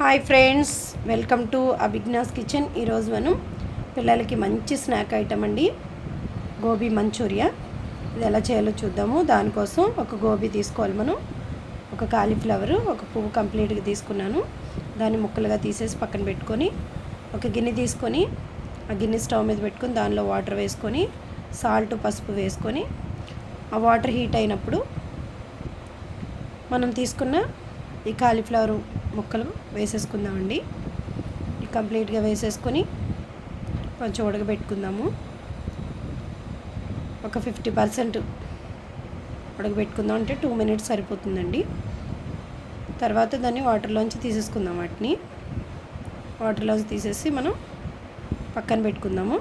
Hi friends welcome to Abhignya's kitchen ఈరోజు మనం పిల్లలకి మంచి స్నాక్ ఐటమ్ అండి. గోబీ మంచూరియా. ఇది ఎలా చేయాలో చూద్దాము. దానికోసం ఒక గోబీ తీసుకోవాలి మనం. ఒక కాలీఫ్లవరు ఒక పువ్వు కంప్లీట్గా తీసుకున్నాను. దాన్ని ముక్కలుగా తీసేసి పక్కన పెట్టుకొని ఒక గిన్నె తీసుకొని ఆ గిన్నె స్టవ్ మీద పెట్టుకొని దానిలో వాటర్ వేసుకొని సాల్ట్ పసుపు వేసుకొని ఆ వాటర్ హీట్ అయినప్పుడు మనం తీసుకున్న ఈ కాలీఫ్లవరు ముక్కలు వేసేసుకుందామండి. కంప్లీట్గా వేసేసుకొని కొంచెం ఉడకబెట్టుకుందాము. ఒక ఫిఫ్టీ పర్సెంట్ ఉడకబెట్టుకుందాం. అంటే టూ మినిట్స్ సరిపోతుందండి. తర్వాత దాన్ని వాటర్లోంచి తీసేసుకుందాం వాటిని. వాటర్లోంచి తీసేసి మనం పక్కన పెట్టుకుందాము.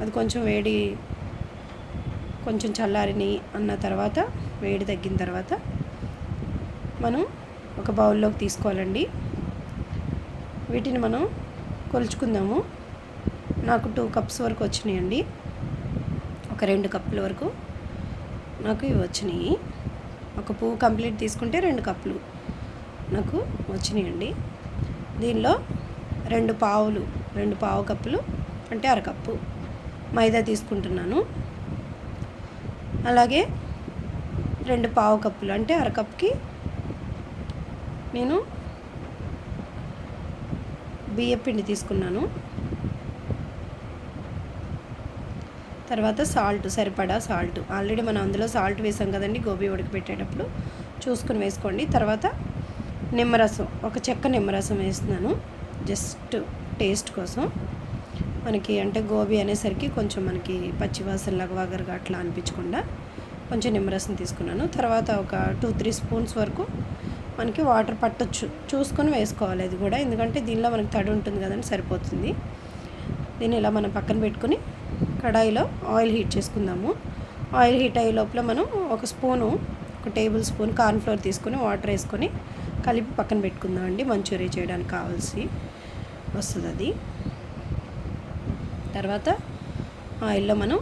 అది కొంచెం వేడి కొంచెం చల్లారిని అన్న తర్వాత వేడి తగ్గిన తర్వాత మనం ఒక బౌల్లోకి తీసుకోవాలండి. వీటిని మనం కొలుచుకుందాము. నాకు టూ కప్స్ వరకు వచ్చినాయండి. ఒక రెండు కప్పుల వరకు నాకు ఇవి వచ్చినాయి. ఒక పువ్వు కంప్లీట్ తీసుకుంటే రెండు కప్పులు నాకు వచ్చినాయండి. దీనిలో రెండు పావులు రెండు పావు కప్పులు అంటే అరకప్పు మైదా తీసుకుంటున్నాను. అలాగే రెండు పావు కప్పులు అంటే అరకప్కి నేను బియ్యం పిండి తీసుకున్నాను. తర్వాత సాల్ట్ సరిపడా సాల్ట్. ఆల్రెడీ మనం అందులో సాల్ట్ వేసాం కదండి గోబీ ఉడకబెట్టేటప్పుడు. చూసుకుని వేసుకోండి. తర్వాత నిమ్మరసం ఒక చెక్క నిమ్మరసం వేస్తున్నాను. జస్ట్ టేస్ట్ కోసం. మనకి అంటే గోబీ అనేసరికి కొంచెం మనకి పచ్చివాసన లగవాగరగా అట్లా అనిపించకుండా కొంచెం నిమ్మరసం తీసుకున్నాను. తర్వాత ఒక టూ త్రీ స్పూన్స్ వరకు మనకి వాటర్ పట్టొచ్చు. చూసుకొని వేసుకోవాలి అది కూడా. ఎందుకంటే దీనిలో మనకి తడి ఉంటుంది కదండి సరిపోతుంది. దీన్ని ఇలా మనం పక్కన పెట్టుకుని కడాయిలో ఆయిల్ హీట్ చేసుకుందాము. ఆయిల్ హీట్ అయ్యే లోపల మనం ఒక స్పూను ఒక టేబుల్ స్పూన్ కార్న్ఫ్లోర్ తీసుకొని వాటర్ వేసుకొని కలిపి పక్కన పెట్టుకుందాం అండి. మంచూరియా చేయడానికి కావాల్సి వస్తుంది అది తర్వాత ఆయిల్లో మనం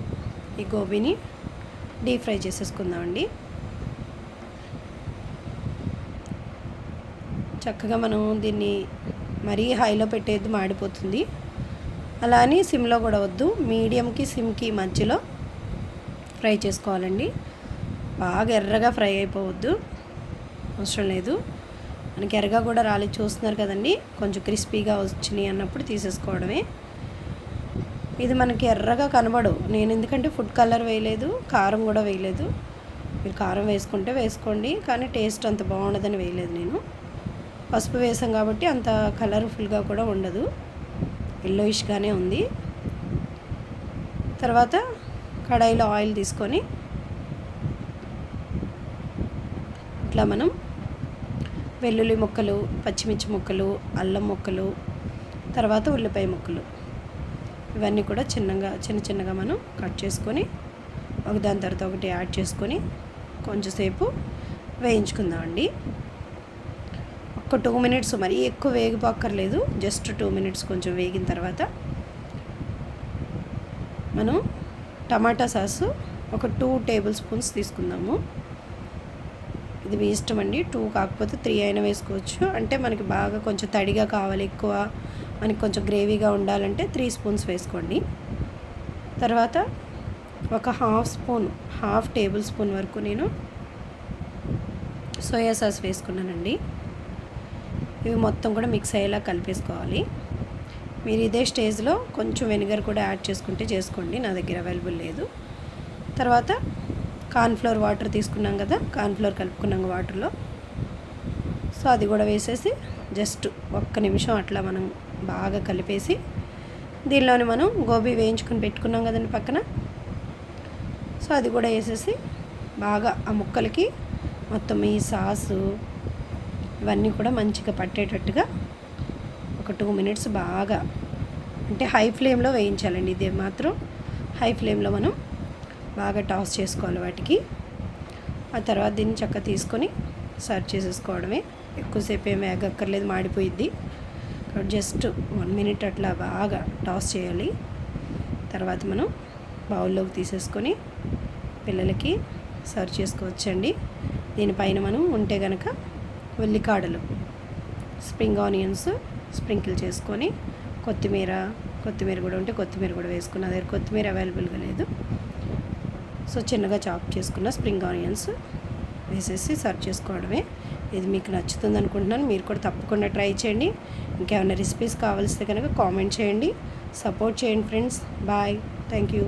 ఈ గోబీని డీప్ ఫ్రై చేసేసుకుందామండి చక్కగా మనం దీన్ని మరీ హైలో పెట్టేది మాడిపోతుంది. అలా అని సిమ్లో కూడా వద్దు. మీడియంకి సిమ్కి మధ్యలో ఫ్రై చేసుకోవాలండి. బాగా ఎర్రగా ఫ్రై అయిపోవద్దు. అవసరం లేదు. మనకి ఎర్రగా కూడా రాలి చూస్తున్నారు కదండి? కొంచెం క్రిస్పీగా వచ్చినాయి అన్నప్పుడు తీసేసుకోవడమే. ఇది మనకి ఎర్రగా కనబడవు. నేను ఎందుకంటే ఫుడ్ కలర్ వేయలేదు కారం కూడా వేయలేదు. మీరు కారం వేసుకుంటే వేసుకోండి. కానీ టేస్ట్ అంత బాగుండదని వేయలేదు నేను. పసుపు వేసాం కాబట్టి అంత కలర్ఫుల్గా కూడా ఉండదు. ఎల్లోయిష్గానే ఉంది. తర్వాత కడాయిలో ఆయిల్ తీసుకొని ఇట్లా మనం వెల్లుల్లి ముక్కలు పచ్చిమిర్చి ముక్కలు అల్లం ముక్కలు తర్వాత ఉల్లిపాయ ముక్కలు ఇవన్నీ కూడా చిన్నగా చిన్న చిన్నగా మనం కట్ చేసుకొని ఒకదాని తర్వాత ఒకటి యాడ్ చేసుకొని కొంచెంసేపు వేయించుకుందామండి. ఒక టూ మినిట్స్ మరీ ఎక్కువ వేగిపోక్కర్లేదు. జస్ట్ టూ మినిట్స్ కొంచెం వేగిన తర్వాత మనం టమాటా సాసు ఒక టూ టేబుల్ స్పూన్స్ తీసుకుందాము. ఇది మీ ఇష్టం అండి. టూ కాకపోతే త్రీ అయినా వేసుకోవచ్చు. అంటే మనకి బాగా కొంచెం తడిగా కావాలి ఎక్కువ. మనకి కొంచెం గ్రేవీగా ఉండాలంటే త్రీ స్పూన్స్ వేసుకోండి. తర్వాత ఒక half spoon half table spoon వరకు నేను సోయా సాస్ వేసుకున్నానండి. ఇవి మొత్తం కూడా మిక్స్ అయ్యేలా కలిపేసుకోవాలి. మీరు ఇదే స్టేజ్లో కొంచెం వెనిగర్ కూడా యాడ్ చేసుకుంటే చేసుకోండి నా దగ్గర అవైలబుల్ లేదు. తర్వాత కార్న్ఫ్లోర్ వాటర్ తీసుకున్నాం కదా కార్న్ఫ్లోర్ కలుపుకున్నాం వాటర్లో. సో అది కూడా వేసేసి జస్ట్ ఒక్క నిమిషం అట్లా మనం బాగా కలిపేసి దీనిలోని మనం గోబీ వేయించుకుని పెట్టుకున్నాం కదండి పక్కన. సో అది కూడా వేసేసి బాగా ఆ ముక్కలకి మొత్తం ఈ సాసు ఇవన్నీ కూడా మంచిగా పట్టేటట్టుగా ఒక టూ మినిట్స్ బాగా అంటే హై ఫ్లేమ్లో వేయించాలండి. ఇది మాత్రం హై ఫ్లేమ్లో మనం బాగా టాస్ చేసుకోవాలి వాటికి. ఆ తర్వాత దీన్ని చక్కగా తీసుకొని సర్వ్ చేసేసుకోవడమే. ఎక్కువసేపు ఏమి వేగక్కర్లేదు మాడిపోయిద్ది. కాబట్టి జస్ట్ వన్ మినిట్ అట్లా బాగా టాస్ చేయాలి. తర్వాత మనం బౌల్లోకి తీసేసుకొని పిల్లలకి సర్వ్ చేసుకోవచ్చండి. దీనిపైన మనం ఉంటే కనుక ఉల్లికాడలు. స్ప్రింగ్ ఆనియన్స్ స్ప్రింకిల్ చేసుకొని కొత్తిమీర కొత్తిమీర కూడా ఉంటే కొత్తిమీర కూడా వేసుకున్న దగ్గర కొత్తిమీర అవైలబుల్గా లేదు. సో చిన్నగా చాప్ చేసుకున్న స్ప్రింగ్ ఆనియన్స్ వేసేసి సర్వ్ చేసుకోవడమే. ఇది మీకు నచ్చుతుంది అనుకుంటున్నాను. మీరు కూడా తప్పకుండా ట్రై చేయండి. ఇంకేమైనా రెసిపీస్ కావాల్సితే కనుక కామెంట్ చేయండి. సపోర్ట్ చేయండి ఫ్రెండ్స్. బాయ్. Thank you